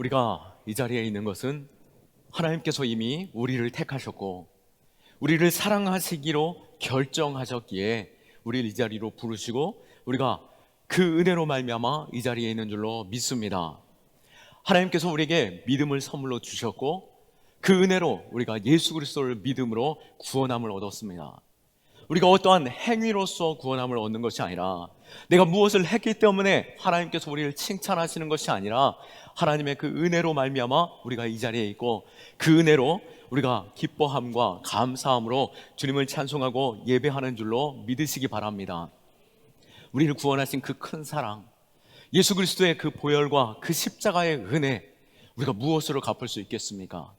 우리가 이 자리에 있는 것은 하나님께서 이미 우리를 택하셨고 우리를 사랑하시기로 결정하셨기에 우리를 이 자리로 부르시고 우리가 그 은혜로 말미암아 이 자리에 있는 줄로 믿습니다. 하나님께서 우리에게 믿음을 선물로 주셨고 그 은혜로 우리가 예수 그리스도를 믿음으로 구원함을 얻었습니다. 우리가 어떠한 행위로서 구원함을 얻는 것이 아니라 내가 무엇을 했기 때문에 하나님께서 우리를 칭찬하시는 것이 아니라 하나님의 그 은혜로 말미암아 우리가 이 자리에 있고 그 은혜로 우리가 기뻐함과 감사함으로 주님을 찬송하고 예배하는 줄로 믿으시기 바랍니다. 우리를 구원하신 그 큰 사랑, 예수 그리스도의 그 보혈과 그 십자가의 은혜, 우리가 무엇으로 갚을 수 있겠습니까?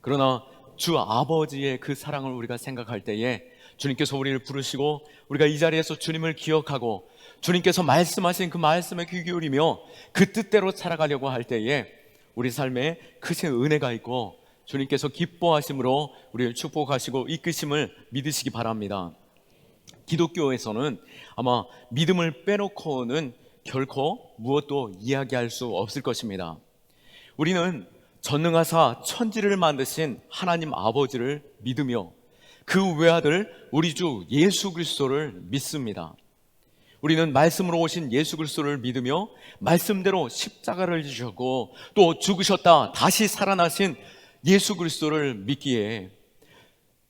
그러나 주 아버지의 그 사랑을 우리가 생각할 때에 주님께서 우리를 부르시고 우리가 이 자리에서 주님을 기억하고 주님께서 말씀하신 그 말씀에 귀 기울이며 그 뜻대로 살아가려고 할 때에 우리 삶에 크신 은혜가 있고 주님께서 기뻐하심으로 우리를 축복하시고 이끄심을 믿으시기 바랍니다. 기독교에서는 아마 믿음을 빼놓고는 결코 무엇도 이야기할 수 없을 것입니다. 우리는 전능하사 천지를 만드신 하나님 아버지를 믿으며 그 외아들 우리 주 예수 그리스도를 믿습니다. 우리는 말씀으로 오신 예수 그리스도를 믿으며 말씀대로 십자가를 지셨고 또 죽으셨다 다시 살아나신 예수 그리스도를 믿기에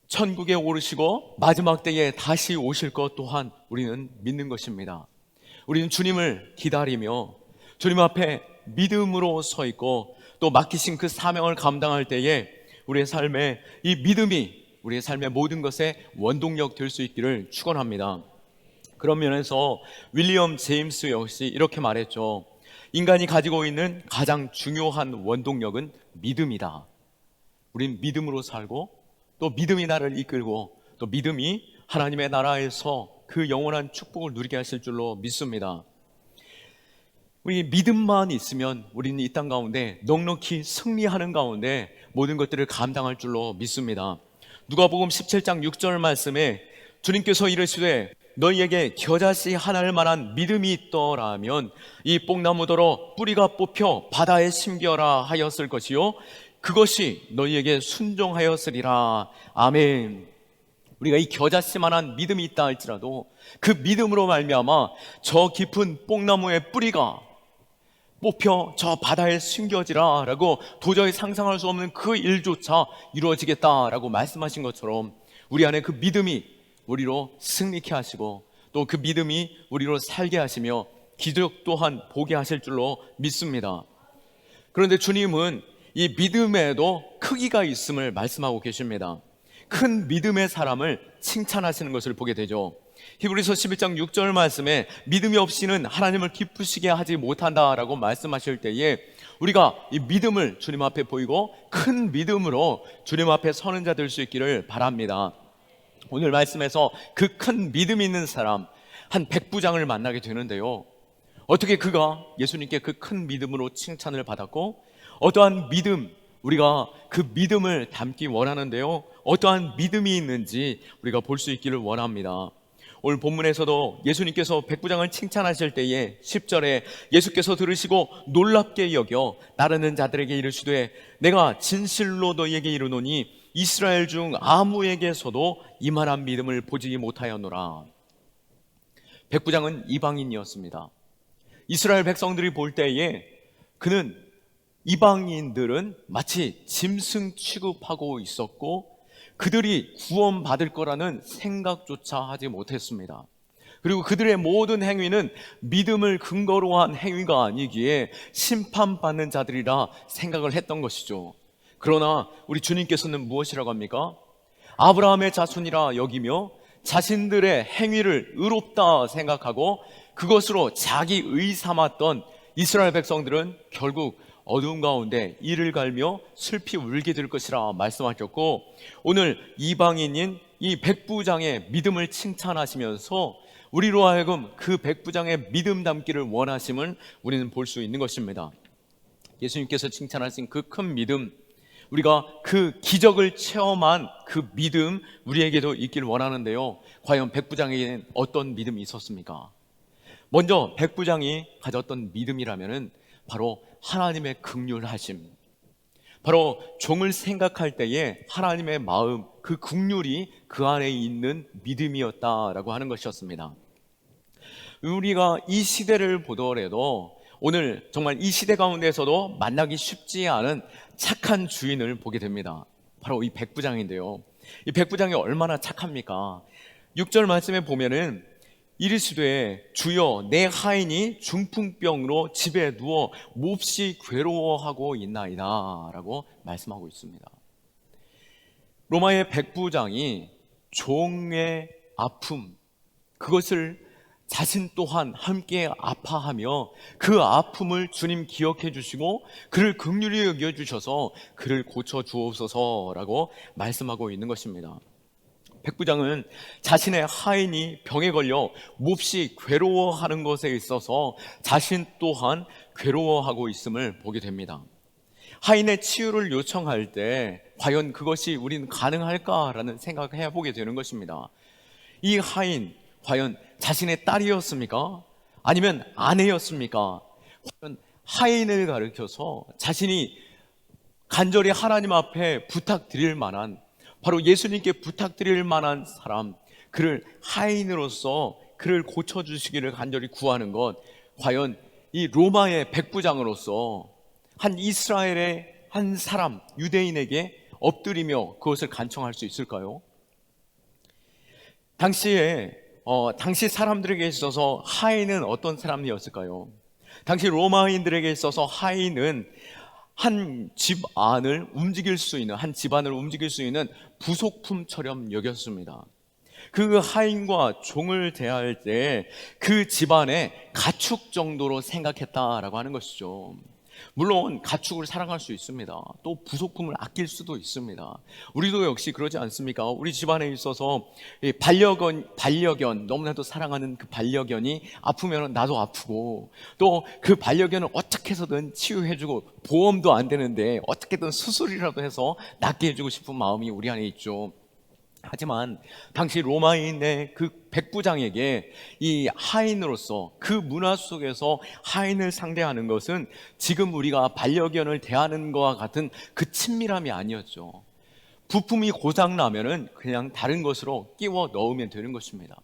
천국에 오르시고 마지막 때에 다시 오실 것 또한 우리는 믿는 것입니다. 우리는 주님을 기다리며 주님 앞에 믿음으로 서 있고 또 맡기신 그 사명을 감당할 때에 우리의 삶에 이 믿음이 우리의 삶의 모든 것에 원동력 될 수 있기를 축원합니다. 그런 면에서 윌리엄 제임스 역시 이렇게 말했죠. 인간이 가지고 있는 가장 중요한 원동력은 믿음이다. 우린 믿음으로 살고 또 믿음이 나를 이끌고 또 믿음이 하나님의 나라에서 그 영원한 축복을 누리게 하실 줄로 믿습니다. 우리 믿음만 있으면 우리는 이 땅 가운데 넉넉히 승리하는 가운데 모든 것들을 감당할 줄로 믿습니다. 누가복음 17장 6절 말씀에 주님께서 이르시되 너희에게 겨자씨 하나를 만한 믿음이 있더라면 이 뽕나무더러 뿌리가 뽑혀 바다에 심겨라 하였을 것이요 그것이 너희에게 순종하였으리라 아멘. 우리가 이 겨자씨만한 믿음이 있다 할지라도 그 믿음으로 말미암아 저 깊은 뽕나무의 뿌리가 뽑혀 저 바다에 숨겨지라 라고 도저히 상상할 수 없는 그 일조차 이루어지겠다 라고 말씀하신 것처럼 우리 안에 그 믿음이 우리로 승리케 하시고 또 그 믿음이 우리로 살게 하시며 기적 또한 보게 하실 줄로 믿습니다. 그런데 주님은 이 믿음에도 크기가 있음을 말씀하고 계십니다. 큰 믿음의 사람을 칭찬하시는 것을 보게 되죠. 히브리서 11장 6절 말씀에 믿음이 없이는 하나님을 기쁘시게 하지 못한다라고 말씀하실 때에 우리가 이 믿음을 주님 앞에 보이고 큰 믿음으로 주님 앞에 서는 자 될 수 있기를 바랍니다. 오늘 말씀에서 그 큰 믿음 있는 사람 한 백부장을 만나게 되는데요. 어떻게 그가 예수님께 그 큰 믿음으로 칭찬을 받았고 어떠한 믿음 우리가 그 믿음을 담기 원하는데요. 어떠한 믿음이 있는지 우리가 볼 수 있기를 원합니다. 오늘 본문에서도 예수님께서 백부장을 칭찬하실 때에 10절에 예수께서 들으시고 놀랍게 여겨 나르는 자들에게 이르시되 내가 진실로 너희에게 이르노니 이스라엘 중 아무에게서도 이만한 믿음을 보지 못하였노라. 백부장은 이방인이었습니다. 이스라엘 백성들이 볼 때에 그는 이방인들은 마치 짐승 취급하고 있었고 그들이 구원받을 거라는 생각조차 하지 못했습니다. 그리고 그들의 모든 행위는 믿음을 근거로 한 행위가 아니기에 심판받는 자들이라 생각을 했던 것이죠. 그러나 우리 주님께서는 무엇이라고 합니까? 아브라함의 자손이라 여기며 자신들의 행위를 의롭다 생각하고 그것으로 자기 의 삼았던 이스라엘 백성들은 결국 어두운 가운데 이를 갈며 슬피 울게 될 것이라 말씀하셨고 오늘 이방인인 이 백부장의 믿음을 칭찬하시면서 우리로 하여금 그 백부장의 믿음 담기를 원하심을 우리는 볼 수 있는 것입니다. 예수님께서 칭찬하신 그 큰 믿음 우리가 그 기적을 체험한 그 믿음 우리에게도 있길 원하는데요. 과연 백부장에게는 어떤 믿음이 있었습니까? 먼저 백부장이 가졌던 믿음이라면은 바로 하나님의 극률하심. 바로 종을 생각할 때에 하나님의 마음, 그 극률이 그 안에 있는 믿음이었다라고 하는 것이었습니다. 우리가 이 시대를 보더라도 오늘 정말 이 시대 가운데서도 만나기 쉽지 않은 착한 주인을 보게 됩니다. 바로 이 백부장인데요. 이 백부장이 얼마나 착합니까? 6절 말씀에 보면은 이르시되 주여 내 하인이 중풍병으로 집에 누워 몹시 괴로워하고 있나이다 라고 말씀하고 있습니다. 로마의 백부장이 종의 아픔 그것을 자신 또한 함께 아파하며 그 아픔을 주님 기억해 주시고 그를 극률히 여겨 주셔서 그를 고쳐 주옵소서라고 말씀하고 있는 것입니다. 백부장은 자신의 하인이 병에 걸려 몹시 괴로워하는 것에 있어서 자신 또한 괴로워하고 있음을 보게 됩니다. 하인의 치유를 요청할 때 과연 그것이 우리는 가능할까라는 생각을 해보게 되는 것입니다. 이 하인 과연 자신의 딸이었습니까? 아니면 아내였습니까? 과연 하인을 가르쳐서 자신이 간절히 하나님 앞에 부탁드릴 만한 바로 예수님께 부탁드릴 만한 사람, 그를 하인으로서 그를 고쳐주시기를 간절히 구하는 것, 과연 이 로마의 백부장으로서 한 이스라엘의 한 사람, 유대인에게 엎드리며 그것을 간청할 수 있을까요? 당시에, 어, 당시 사람들에게 있어서 하인은 어떤 사람이었을까요? 당시 로마인들에게 있어서 하인은 한 집안을 움직일 수 있는, 한 집안을 움직일 수 있는 부속품처럼 여겼습니다. 그 하인과 종을 대할 때 그 집안의 가축 정도로 생각했다라고 하는 것이죠. 물론 가축을 사랑할 수 있습니다. 또 부속품을 아낄 수도 있습니다. 우리도 역시 그러지 않습니까? 우리 집안에 있어서 반려견, 반려견, 너무나도 사랑하는 그 반려견이 아프면 나도 아프고 또 그 반려견을 어떻게 해서든 치유해주고 보험도 안 되는데 어떻게든 수술이라도 해서 낫게 해주고 싶은 마음이 우리 안에 있죠. 하지만 당시 로마인의 그 백부장에게 이 하인으로서 그 문화 속에서 하인을 상대하는 것은 지금 우리가 반려견을 대하는 것과 같은 그 친밀함이 아니었죠. 부품이 고장 나면은 그냥 다른 것으로 끼워 넣으면 되는 것입니다.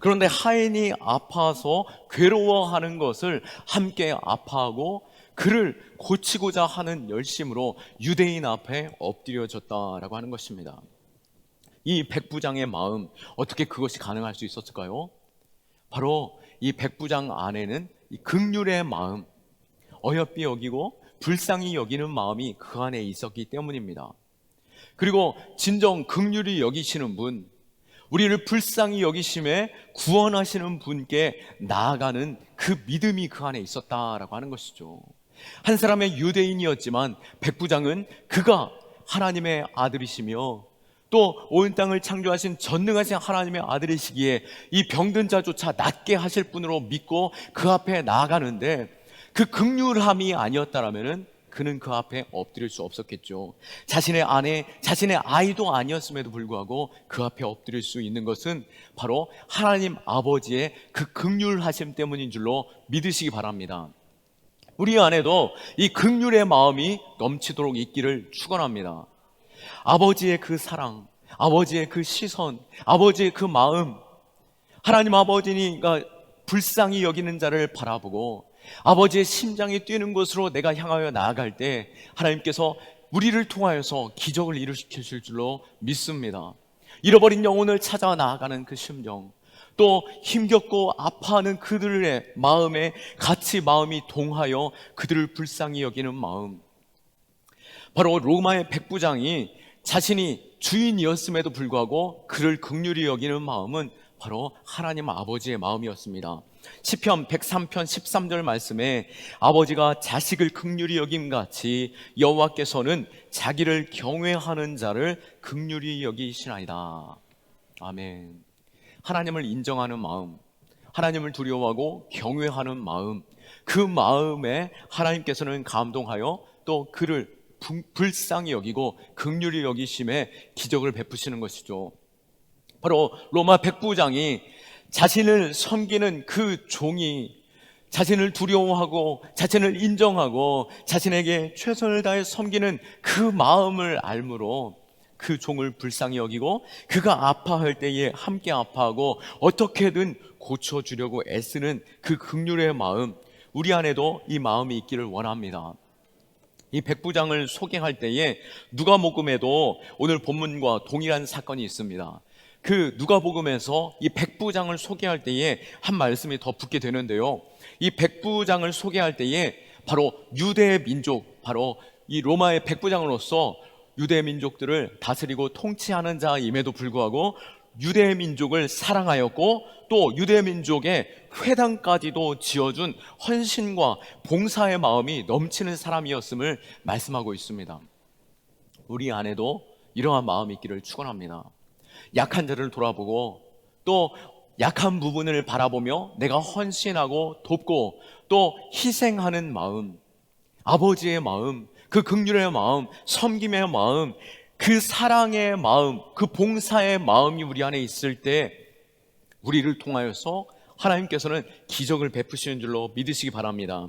그런데 하인이 아파서 괴로워하는 것을 함께 아파하고 그를 고치고자 하는 열심으로 유대인 앞에 엎드려졌다라고 하는 것입니다. 이 백부장의 마음 어떻게 그것이 가능할 수 있었을까요? 바로 이 백부장 안에는 이 극률의 마음, 어여삐 여기고 불쌍히 여기는 마음이 그 안에 있었기 때문입니다. 그리고 진정 극률이 여기시는 분, 우리를 불쌍히 여기심에 구원하시는 분께 나아가는 그 믿음이 그 안에 있었다라고 하는 것이죠. 한 사람의 유대인이었지만 백부장은 그가 하나님의 아들이시며 또 온 땅을 창조하신 전능하신 하나님의 아들이시기에 이 병든 자조차 낫게 하실 분으로 믿고 그 앞에 나아가는데 그 극률함이 아니었다라면은 그는 그 앞에 엎드릴 수 없었겠죠. 자신의 아내, 자신의 아이도 아니었음에도 불구하고 그 앞에 엎드릴 수 있는 것은 바로 하나님 아버지의 그 극률하심 때문인 줄로 믿으시기 바랍니다. 우리 안에도 이 극률의 마음이 넘치도록 있기를 축원합니다. 아버지의 그 사랑, 아버지의 그 시선, 아버지의 그 마음, 하나님 아버지가 불쌍히 여기는 자를 바라보고 아버지의 심장이 뛰는 곳으로 내가 향하여 나아갈 때 하나님께서 우리를 통하여서 기적을 일으키실 줄로 믿습니다. 잃어버린 영혼을 찾아 나아가는 그 심정, 또 힘겹고 아파하는 그들의 마음에 같이 마음이 동하여 그들을 불쌍히 여기는 마음. 바로 로마의 백부장이 자신이 주인이었음에도 불구하고 그를 극률히 여기는 마음은 바로 하나님 아버지의 마음이었습니다. 시편 103편 13절 말씀에 아버지가 자식을 극률히 여김 같이 여호와께서는 자기를 경외하는 자를 극률히 여기시나이다. 아멘. 하나님을 인정하는 마음, 하나님을 두려워하고 경외하는 마음, 그 마음에 하나님께서는 감동하여 또 그를 불쌍히 여기고 극률이 여기심에 기적을 베푸시는 것이죠. 바로 로마 백부장이 자신을 섬기는 그 종이 자신을 두려워하고 자신을 인정하고 자신에게 최선을 다해 섬기는 그 마음을 알므로 그 종을 불쌍히 여기고 그가 아파할 때에 함께 아파하고 어떻게든 고쳐주려고 애쓰는 그 극률의 마음 우리 안에도 이 마음이 있기를 원합니다. 이 백부장을 소개할 때에 누가복음에도 오늘 본문과 동일한 사건이 있습니다. 그 누가복음에서 이 백부장을 소개할 때에 한 말씀이 더 붙게 되는데요. 이 백부장을 소개할 때에 바로 유대 민족, 바로 이 로마의 백부장으로서 유대 민족들을 다스리고 통치하는 자임에도 불구하고 유대 민족을 사랑하였고 또 유대 민족의 회당까지도 지어준 헌신과 봉사의 마음이 넘치는 사람이었음을 말씀하고 있습니다. 우리 안에도 이러한 마음이 있기를 축원합니다. 약한 자를 돌아보고 또 약한 부분을 바라보며 내가 헌신하고 돕고 또 희생하는 마음, 아버지의 마음, 그 극률의 마음, 섬김의 마음, 그 사랑의 마음, 그 봉사의 마음이 우리 안에 있을 때 우리를 통하여서 하나님께서는 기적을 베푸시는 줄로 믿으시기 바랍니다.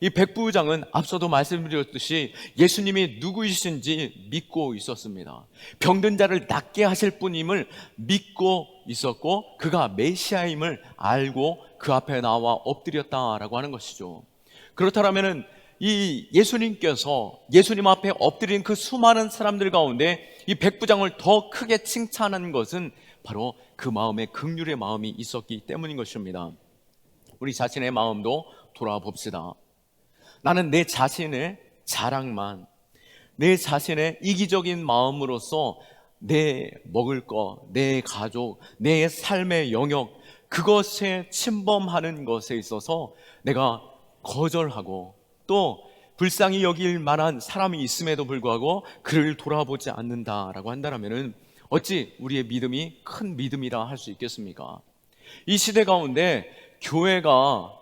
이 백부장은 앞서도 말씀드렸듯이 예수님이 누구이신지 믿고 있었습니다. 병든 자를 낫게 하실 분임을 믿고 있었고 그가 메시아임을 알고 그 앞에 나와 엎드렸다라고 하는 것이죠. 그렇다면은 이 예수님께서 예수님 앞에 엎드린 그 수많은 사람들 가운데 이 백부장을 더 크게 칭찬한 것은 바로 그 마음에 극률의 마음이 있었기 때문인 것입니다. 우리 자신의 마음도 돌아봅시다. 나는 내 자신의 자랑만, 내 자신의 이기적인 마음으로서 내 먹을 것, 내 가족, 내 삶의 영역, 그것에 침범하는 것에 있어서 내가 거절하고 또 불쌍히 여길 만한 사람이 있음에도 불구하고 그를 돌아보지 않는다라고 한다면은 어찌 우리의 믿음이 큰 믿음이라 할 수 있겠습니까? 이 시대 가운데 교회가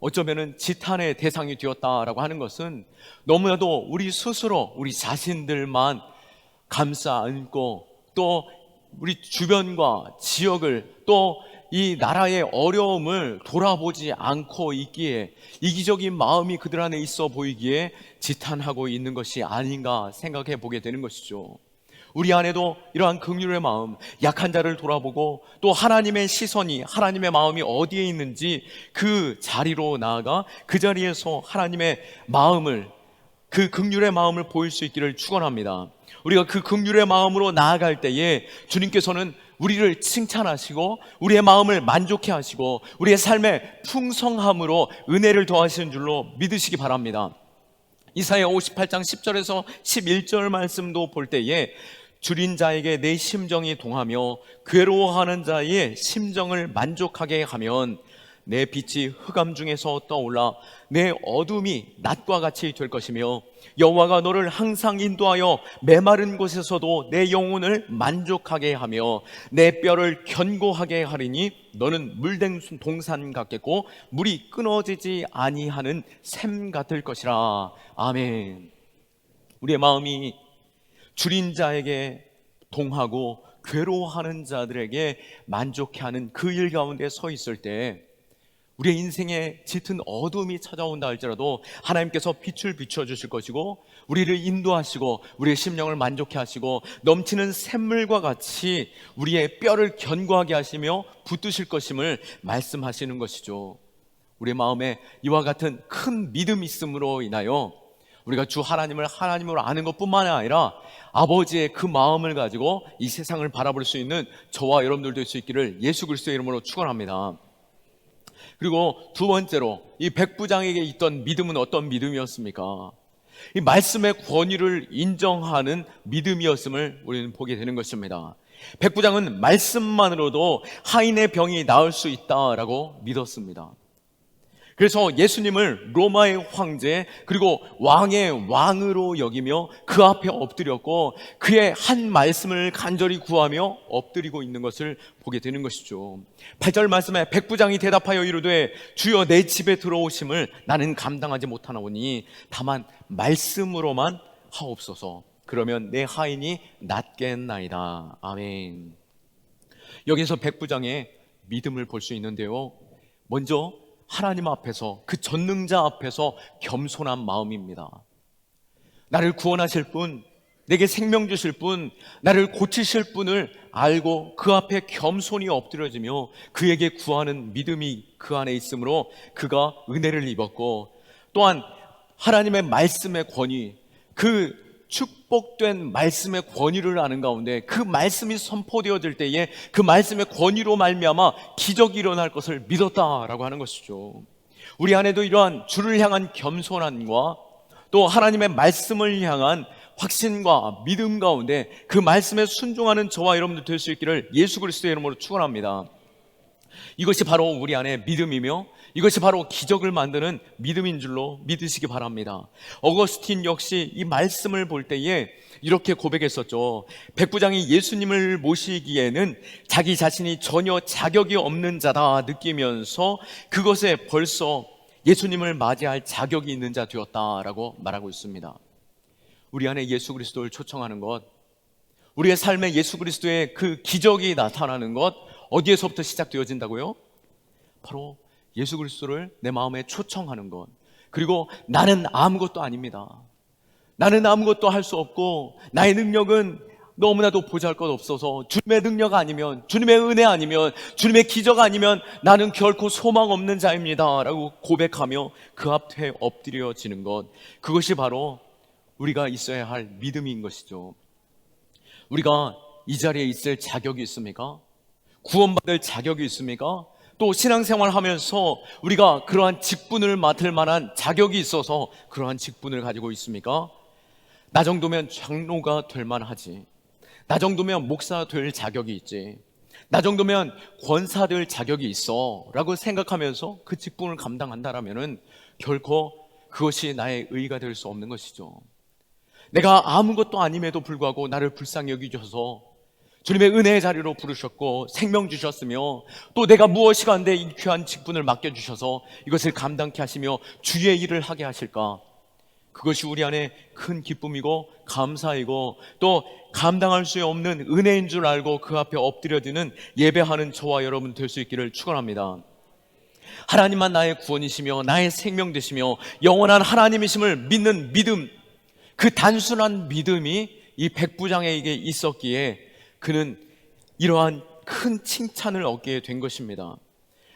어쩌면은 지탄의 대상이 되었다라고 하는 것은 너무나도 우리 스스로 우리 자신들만 감싸 안고 또 우리 주변과 지역을 또 이 나라의 어려움을 돌아보지 않고 있기에 이기적인 마음이 그들 안에 있어 보이기에 지탄하고 있는 것이 아닌가 생각해 보게 되는 것이죠. 우리 안에도 이러한 긍휼의 마음, 약한 자를 돌아보고 또 하나님의 시선이 하나님의 마음이 어디에 있는지 그 자리로 나아가 그 자리에서 하나님의 마음을 그 긍휼의 마음을 보일 수 있기를 축원합니다. 우리가 그 긍휼의 마음으로 나아갈 때에 주님께서는 우리를 칭찬하시고 우리의 마음을 만족해 하시고 우리의 삶의 풍성함으로 은혜를 더하시는 줄로 믿으시기 바랍니다. 이사야 58장 10절에서 11절 말씀도 볼 때에 줄인 자에게 내 심정이 동하며 괴로워하는 자의 심정을 만족하게 하면 내 빛이 흑암 중에서 떠올라 내 어둠이 낮과 같이 될 것이며 여호와가 너를 항상 인도하여 메마른 곳에서도 내 영혼을 만족하게 하며 내 뼈를 견고하게 하리니 너는 물된 동산 같겠고 물이 끊어지지 아니하는 샘 같을 것이라. 아멘. 우리의 마음이 줄인 자에게 동하고 괴로워하는 자들에게 만족해 하는 그 일 가운데 서 있을 때 우리의 인생에 짙은 어둠이 찾아온다 할지라도 하나님께서 빛을 비춰 주실 것이고 우리를 인도하시고 우리의 심령을 만족해 하시고 넘치는 샘물과 같이 우리의 뼈를 견고하게 하시며 붙드실 것임을 말씀하시는 것이죠. 우리의 마음에 이와 같은 큰 믿음이 있음으로 인하여 우리가 주 하나님을 하나님으로 아는 것뿐만 아니라 아버지의 그 마음을 가지고 이 세상을 바라볼 수 있는 저와 여러분들 될 수 있기를 예수 그리스도의 이름으로 축원합니다. 그리고 두 번째로 이 백부장에게 있던 믿음은 어떤 믿음이었습니까? 이 말씀의 권위를 인정하는 믿음이었음을 우리는 보게 되는 것입니다. 백부장은 말씀만으로도 하인의 병이 나을 수 있다라고 믿었습니다. 그래서 예수님을 로마의 황제 그리고 왕의 왕으로 여기며 그 앞에 엎드렸고 그의 한 말씀을 간절히 구하며 엎드리고 있는 것을 보게 되는 것이죠. 8절 말씀에 백부장이 대답하여 이르되 주여 내 집에 들어오심을 나는 감당하지 못하나오니 다만 말씀으로만 하옵소서. 그러면 내 하인이 낫겠나이다. 아멘. 여기서 백부장의 믿음을 볼 수 있는데요. 먼저 하나님 앞에서 그 전능자 앞에서 겸손한 마음입니다. 나를 구원하실 분, 내게 생명 주실 분, 나를 고치실 분을 알고 그 앞에 겸손히 엎드려지며 그에게 구하는 믿음이 그 안에 있으므로 그가 은혜를 입었고 또한 하나님의 말씀의 권위, 그 축복된 말씀의 권위를 아는 가운데 그 말씀이 선포되어질 때에 그 말씀의 권위로 말미암아 기적이 일어날 것을 믿었다라고 하는 것이죠. 우리 안에도 이러한 주를 향한 겸손함과 또 하나님의 말씀을 향한 확신과 믿음 가운데 그 말씀에 순종하는 저와 여러분들 될 수 있기를 예수 그리스도의 이름으로 축원합니다. 이것이 바로 우리 안에 믿음이며 이것이 바로 기적을 만드는 믿음인 줄로 믿으시기 바랍니다. 어거스틴 역시 이 말씀을 볼 때에 이렇게 고백했었죠. 백부장이 예수님을 모시기에는 자기 자신이 전혀 자격이 없는 자다 느끼면서 그것에 벌써 예수님을 맞이할 자격이 있는 자 되었다라고 말하고 있습니다. 우리 안에 예수 그리스도를 초청하는 것, 우리의 삶에 예수 그리스도의 그 기적이 나타나는 것, 어디에서부터 시작되어진다고요? 바로 예수 그리스도를 내 마음에 초청하는 것. 그리고 나는 아무것도 아닙니다. 나는 아무것도 할 수 없고 나의 능력은 너무나도 보잘 것 없어서 주님의 능력 아니면 주님의 은혜 아니면 주님의 기적 아니면 나는 결코 소망 없는 자입니다 라고 고백하며 그 앞에 엎드려지는 것 그것이 바로 우리가 있어야 할 믿음인 것이죠. 우리가 이 자리에 있을 자격이 있습니까? 구원받을 자격이 있습니까? 또 신앙생활 하면서 우리가 그러한 직분을 맡을 만한 자격이 있어서 그러한 직분을 가지고 있습니까? 나 정도면 장로가 될 만하지. 나 정도면 목사 될 자격이 있지. 나 정도면 권사 될 자격이 있어. 라고 생각하면서 그 직분을 감당한다라면은 결코 그것이 나의 의가 될 수 없는 것이죠. 내가 아무것도 아님에도 불구하고 나를 불쌍히 여기셔서 주님의 은혜의 자리로 부르셨고 생명 주셨으며 또 내가 무엇이 간 데 이 귀한 직분을 맡겨주셔서 이것을 감당케 하시며 주의 일을 하게 하실까 그것이 우리 안에 큰 기쁨이고 감사이고 또 감당할 수 없는 은혜인 줄 알고 그 앞에 엎드려드는 예배하는 저와 여러분 될 수 있기를 축원합니다. 하나님만 나의 구원이시며 나의 생명 되시며 영원한 하나님이심을 믿는 믿음 그 단순한 믿음이 이 백부장에게 있었기에 그는 이러한 큰 칭찬을 얻게 된 것입니다.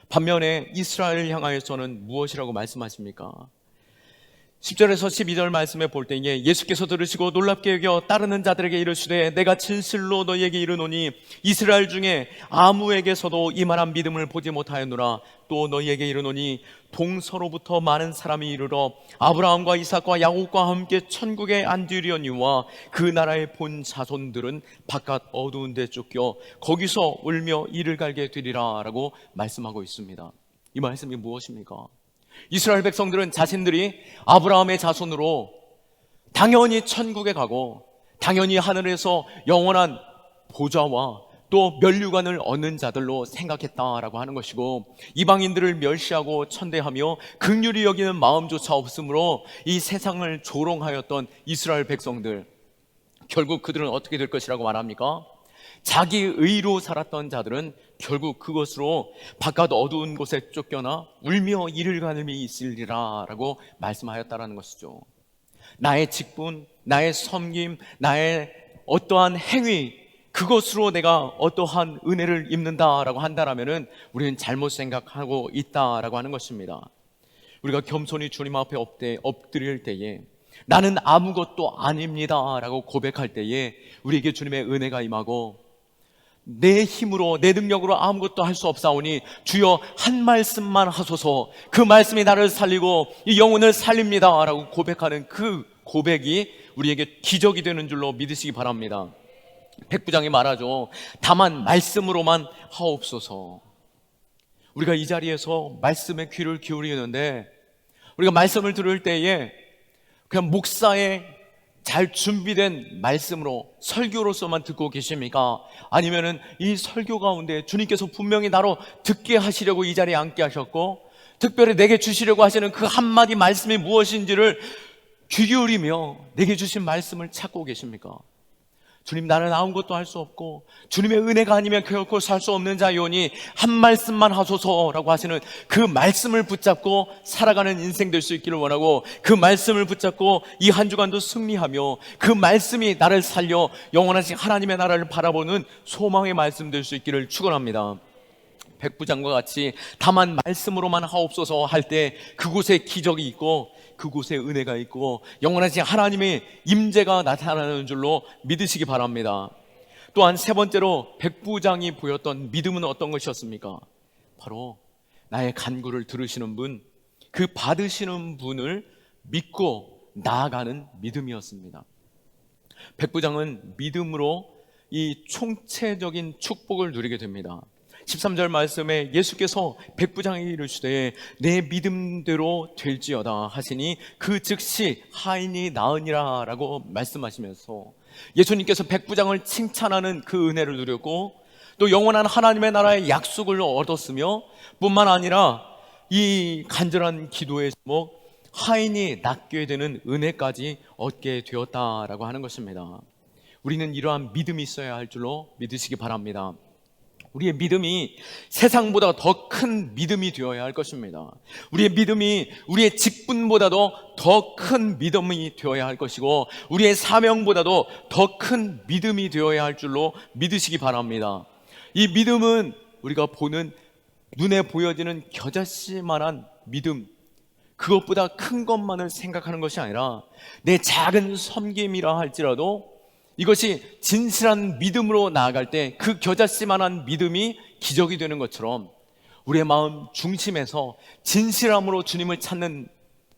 반면에 이스라엘을 향하여서는 무엇이라고 말씀하십니까? 10절에서 12절 말씀에 볼 때에 예수께서 들으시고 놀랍게 여겨 따르는 자들에게 이르시되 내가 진실로 너희에게 이르노니 이스라엘 중에 아무에게서도 이만한 믿음을 보지 못하였노라 또 너희에게 이르노니 동서로부터 많은 사람이 이르러 아브라함과 이삭과 야곱과 함께 천국에 안디려니와 그 나라의 본 자손들은 바깥 어두운 데 쫓겨 거기서 울며 이를 갈게 되리라라고 말씀하고 있습니다. 이 말씀이 무엇입니까? 이스라엘 백성들은 자신들이 아브라함의 자손으로 당연히 천국에 가고 당연히 하늘에서 영원한 보좌와 또 멸류관을 얻는 자들로 생각했다라고 하는 것이고 이방인들을 멸시하고 천대하며 극률이 여기는 마음조차 없으므로 이 세상을 조롱하였던 이스라엘 백성들 결국 그들은 어떻게 될 것이라고 말합니까? 자기 의로 살았던 자들은 결국 그것으로 바깥 어두운 곳에 쫓겨나 울며 이를 가늠이 있으리라 라고 말씀하였다라는 것이죠. 나의 직분, 나의 섬김, 나의 어떠한 행위, 그것으로 내가 어떠한 은혜를 입는다라고 한다라면은 우리는 잘못 생각하고 있다라고 하는 것입니다. 우리가 겸손히 주님 앞에 엎드릴 때에 나는 아무것도 아닙니다라고 고백할 때에 우리에게 주님의 은혜가 임하고 내 힘으로 내 능력으로 아무것도 할 수 없사오니 주여 한 말씀만 하소서 그 말씀이 나를 살리고 이 영혼을 살립니다라고 고백하는 그 고백이 우리에게 기적이 되는 줄로 믿으시기 바랍니다. 백부장이 말하죠. 다만 말씀으로만 하옵소서. 우리가 이 자리에서 말씀의 귀를 기울이는데 우리가 말씀을 들을 때에 그냥 목사의 잘 준비된 말씀으로 설교로서만 듣고 계십니까? 아니면은 이 설교 가운데 주님께서 분명히 나로 듣게 하시려고 이 자리에 앉게 하셨고 특별히 내게 주시려고 하시는 그 한마디 말씀이 무엇인지를 귀 기울이며 내게 주신 말씀을 찾고 계십니까? 주님 나는 아무것도 할 수 없고 주님의 은혜가 아니면 결코 살 수 없는 자이오니 한 말씀만 하소서라고 하시는 그 말씀을 붙잡고 살아가는 인생 될 수 있기를 원하고 그 말씀을 붙잡고 이 한 주간도 승리하며 그 말씀이 나를 살려 영원하신 하나님의 나라를 바라보는 소망의 말씀 될 수 있기를 축원합니다. 백부장과 같이 다만 말씀으로만 하옵소서 할 때 그곳에 기적이 있고 그곳에 은혜가 있고 영원하신 하나님의 임재가 나타나는 줄로 믿으시기 바랍니다. 또한 세 번째로 백부장이 보였던 믿음은 어떤 것이었습니까? 바로 나의 간구를 들으시는 분, 그 받으시는 분을 믿고 나아가는 믿음이었습니다. 백부장은 믿음으로 이 총체적인 축복을 누리게 됩니다. 13절 말씀에 예수께서 백부장에게 이르시되 내 믿음대로 될지어다 하시니 그 즉시 하인이 나으니라 라고 말씀하시면서 예수님께서 백부장을 칭찬하는 그 은혜를 누렸고 또 영원한 하나님의 나라의 약속을 얻었으며 뿐만 아니라 이 간절한 기도의 제목 하인이 낫게 되는 은혜까지 얻게 되었다라고 하는 것입니다. 우리는 이러한 믿음이 있어야 할 줄로 믿으시기 바랍니다. 우리의 믿음이 세상보다 더 큰 믿음이 되어야 할 것입니다. 우리의 믿음이 우리의 직분보다도 더 큰 믿음이 되어야 할 것이고 우리의 사명보다도 더 큰 믿음이 되어야 할 줄로 믿으시기 바랍니다. 이 믿음은 우리가 보는 눈에 보여지는 겨자씨만한 믿음 그것보다 큰 것만을 생각하는 것이 아니라 내 작은 섬김이라 할지라도 이것이 진실한 믿음으로 나아갈 때 그 겨자씨만한 믿음이 기적이 되는 것처럼 우리의 마음 중심에서 진실함으로 주님을 찾는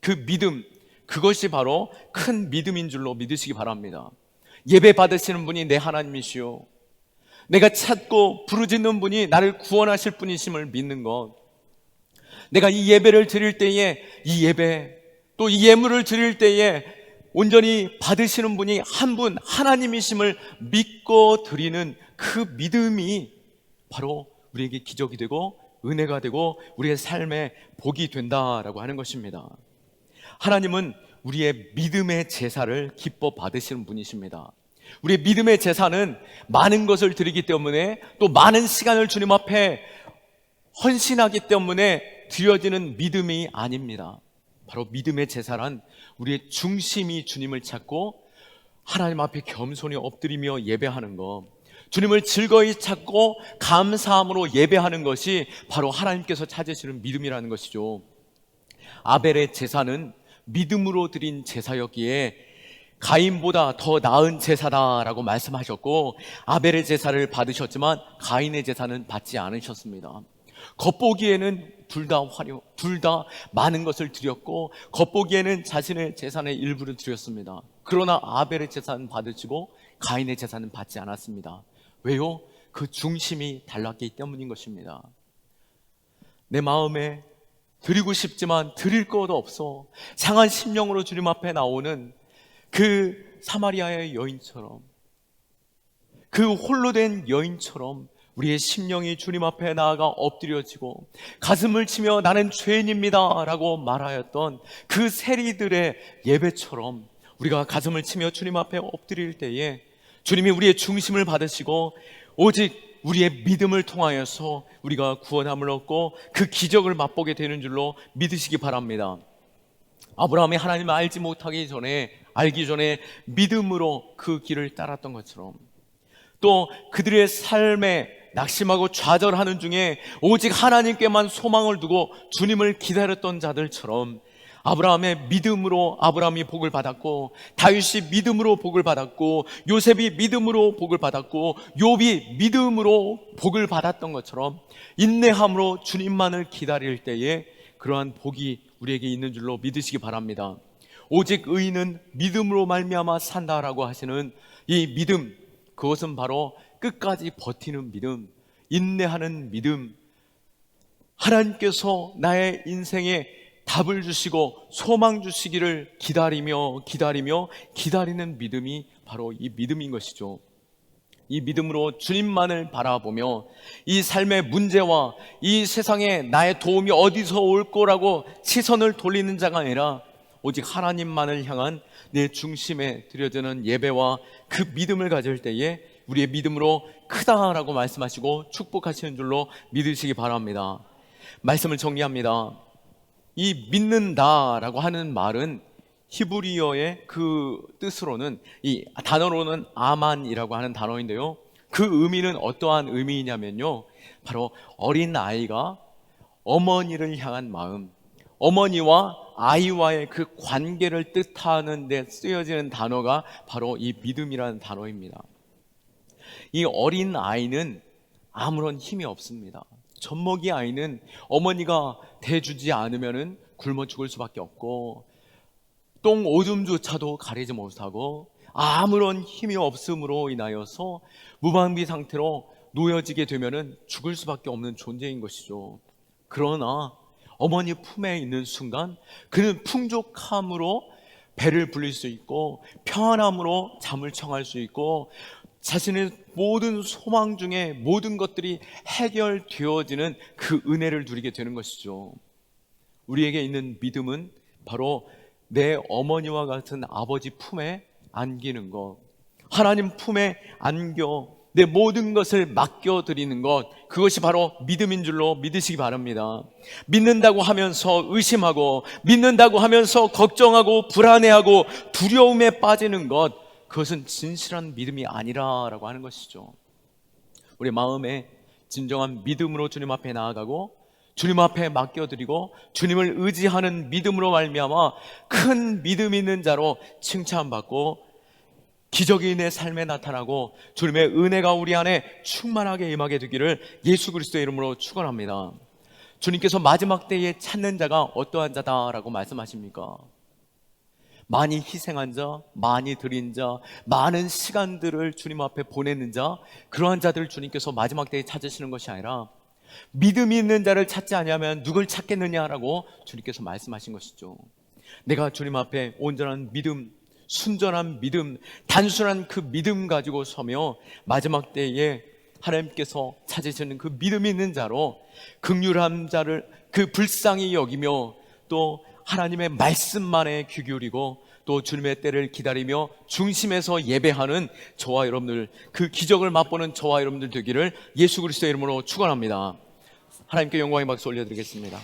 그 믿음, 그것이 바로 큰 믿음인 줄로 믿으시기 바랍니다. 예배 받으시는 분이 내 하나님이시요. 내가 찾고 부르짖는 분이 나를 구원하실 분이심을 믿는 것. 내가 이 예배를 드릴 때에 이 예배, 또 이 예물을 드릴 때에 온전히 받으시는 분이 한 분 하나님이심을 믿고 드리는 그 믿음이 바로 우리에게 기적이 되고 은혜가 되고 우리의 삶에 복이 된다라고 하는 것입니다. 하나님은 우리의 믿음의 제사를 기뻐 받으시는 분이십니다. 우리의 믿음의 제사는 많은 것을 드리기 때문에 또 많은 시간을 주님 앞에 헌신하기 때문에 드려지는 믿음이 아닙니다. 바로 믿음의 제사란 우리의 중심이 주님을 찾고 하나님 앞에 겸손히 엎드리며 예배하는 것. 주님을 즐거이 찾고 감사함으로 예배하는 것이 바로 하나님께서 찾으시는 믿음이라는 것이죠. 아벨의 제사는 믿음으로 드린 제사였기에 가인보다 더 나은 제사다라고 말씀하셨고 아벨의 제사를 받으셨지만 가인의 제사는 받지 않으셨습니다. 겉보기에는 둘 다 화려, 둘 다 많은 것을 드렸고, 겉보기에는 자신의 재산의 일부를 드렸습니다. 그러나 아벨의 재산은 받으시고, 가인의 재산은 받지 않았습니다. 왜요? 그 중심이 달랐기 때문인 것입니다. 내 마음에 드리고 싶지만 드릴 것도 없어. 상한 심령으로 주님 앞에 나오는 그 사마리아의 여인처럼, 그 홀로 된 여인처럼 우리의 심령이 주님 앞에 나아가 엎드려지고 가슴을 치며 나는 죄인입니다 라고 말하였던 그 세리들의 예배처럼 우리가 가슴을 치며 주님 앞에 엎드릴 때에 주님이 우리의 중심을 받으시고 오직 우리의 믿음을 통하여서 우리가 구원함을 얻고 그 기적을 맛보게 되는 줄로 믿으시기 바랍니다. 아브라함이 하나님을 알지 못하기 전에 알기 전에 믿음으로 그 길을 따랐던 것처럼 또 그들의 삶에 낙심하고 좌절하는 중에 오직 하나님께만 소망을 두고 주님을 기다렸던 자들처럼 아브라함의 믿음으로 아브라함이 복을 받았고 다윗이 믿음으로 복을 받았고 요셉이 믿음으로 복을 받았고 욥이 믿음으로 복을 받았던 것처럼 인내함으로 주님만을 기다릴 때에 그러한 복이 우리에게 있는 줄로 믿으시기 바랍니다. 오직 의인은 믿음으로 말미암아 산다라고 하시는 이 믿음 그것은 바로 끝까지 버티는 믿음, 인내하는 믿음, 하나님께서 나의 인생에 답을 주시고 소망 주시기를 기다리며 기다리며 기다리는 믿음이 바로 이 믿음인 것이죠. 이 믿음으로 주님만을 바라보며 이 삶의 문제와 이 세상에 나의 도움이 어디서 올 거라고 시선을 돌리는 자가 아니라 오직 하나님만을 향한 내 중심에 드려지는 예배와 그 믿음을 가질 때에 우리의 믿음으로 크다라고 말씀하시고 축복하시는 줄로 믿으시기 바랍니다. 말씀을 정리합니다. 이 믿는다라고 하는 말은 히브리어의 그 뜻으로는 이 단어로는 아만이라고 하는 단어인데요. 그 의미는 어떠한 의미이냐면요. 바로 어린 아이가 어머니를 향한 마음, 어머니와 아이와의 그 관계를 뜻하는 데 쓰여지는 단어가 바로 이 믿음이라는 단어입니다. 이 어린 아이는 아무런 힘이 없습니다. 젖먹이 아이는 어머니가 대주지 않으면은 굶어 죽을 수밖에 없고 똥 오줌조차도 가리지 못하고 아무런 힘이 없음으로 인하여서 무방비 상태로 놓여지게 되면은 죽을 수밖에 없는 존재인 것이죠. 그러나 어머니 품에 있는 순간 그는 풍족함으로 배를 불릴 수 있고 평안함으로 잠을 청할 수 있고 자신의 모든 소망 중에 모든 것들이 해결되어지는 그 은혜를 누리게 되는 것이죠. 우리에게 있는 믿음은 바로 내 어머니와 같은 아버지 품에 안기는 것, 하나님 품에 안겨 내 모든 것을 맡겨드리는 것, 그것이 바로 믿음인 줄로 믿으시기 바랍니다. 믿는다고 하면서 의심하고, 믿는다고 하면서 걱정하고, 불안해하고, 두려움에 빠지는 것, 그것은 진실한 믿음이 아니라라고 하는 것이죠. 우리 마음에 진정한 믿음으로 주님 앞에 나아가고, 주님 앞에 맡겨드리고 주님을 의지하는 믿음으로 말미암아 큰 믿음 있는 자로 칭찬받고 기적이 내 삶에 나타나고 주님의 은혜가 우리 안에 충만하게 임하게 되기를 예수 그리스도의 이름으로 축원합니다. 주님께서 마지막 때에 찾는 자가 어떠한 자다라고 말씀하십니까? 많이 희생한 자, 많이 드린 자, 많은 시간들을 주님 앞에 보내는 자, 그러한 자들을 주님께서 마지막 때에 찾으시는 것이 아니라 믿음이 있는 자를 찾지 않으면 누굴 찾겠느냐라고 주님께서 말씀하신 것이죠. 내가 주님 앞에 온전한 믿음, 순전한 믿음, 단순한 그 믿음 가지고 서며 마지막 때에 하나님께서 찾으시는 그 믿음 있는 자로 극률한 자를 그 불쌍히 여기며 또 하나님의 말씀만에 귀 기울이고 또 주님의 때를 기다리며 중심에서 예배하는 저와 여러분들 그 기적을 맛보는 저와 여러분들 되기를 예수 그리스도의 이름으로 축원합니다. 하나님께 영광의 박수 올려드리겠습니다.